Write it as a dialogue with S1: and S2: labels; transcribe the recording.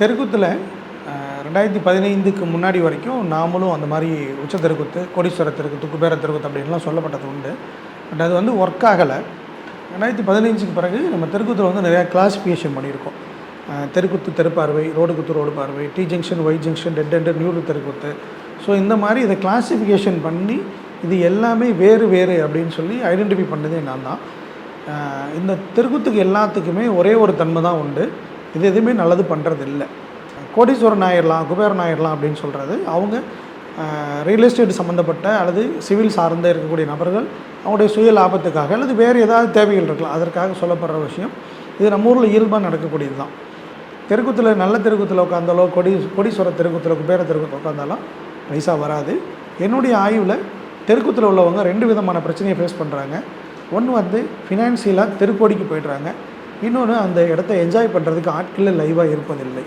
S1: தெருக்கூத்தில் ரெண்டாயிரத்தி பதினைந்துக்கு முன்னாடி வரைக்கும் நாமளும் அந்த மாதிரி உச்ச தெருக்குத்து கோடீஸ்வர தெருக்குத்து குபேர தெருக்குத்து அப்படின்லாம் சொல்லப்பட்டது உண்டு. பட் அது வந்து ஒர்க் ஆகலை. ரெண்டாயிரத்தி பதினஞ்சுக்கு பிறகு நம்ம தெருக்குத்தில் வந்து நிறையா கிளாஸிஃபிகேஷன் பண்ணியிருக்கோம். தெருக்குத்து தெருப்பார்வை ரோடு குத்து ரோடு பார்வை T junction Y junction dead end neuro தெருக்குத்து. ஸோ இந்த மாதிரி இதை கிளாஸிஃபிகேஷன் பண்ணி இது எல்லாமே வேறு வேறு அப்படின்னு சொல்லி ஐடென்டிஃபை பண்ணதே நான் தான். இந்த தெருக்குத்துக்கு எல்லாத்துக்குமே ஒரே ஒரு தன்மை தான் உண்டு. இது எதுவுமே நல்லது பண்ணுறது இல்லை கோடீஸ்வரன் ஆயிடலாம் குபேரன் ஆயிடலாம் அப்படின்னு சொல்கிறது அவங்க ரியல் எஸ்டேட் சம்மந்தப்பட்ட அல்லது சிவில் சார்ந்த இருக்கக்கூடிய நபர்கள் அவங்களுடைய சுய லாபத்துக்காக அல்லது வேறு ஏதாவது தேவைகள் இருக்கலாம். அதற்காக சொல்லப்படுற விஷயம். இது நம்ம ஊரில் இயல்பாக நடக்கக்கூடியது தான் தெருக்குத்தில் நல்ல தெருக்குத்தில் உட்காந்தாலோ கொடி கொடீஸ்வர தெருக்குத்தில் குபேர தெருக்குத்தில் உட்காந்தாலும் பைசா வராது. என்னுடைய ஆய்வில் தெருக்குத்தில் உள்ளவங்க ரெண்டு விதமான பிரச்சனையை ஃபேஸ் பண்ணுறாங்க ஒன்று வந்து ஃபினான்சியலாக தெருக்கோடிக்கு போயிடுறாங்க. இன்னொன்று அந்த இடத்த என்ஜாய் பண்ணுறதுக்கு ஆட்களில் லைவாக இருப்பதில்லை.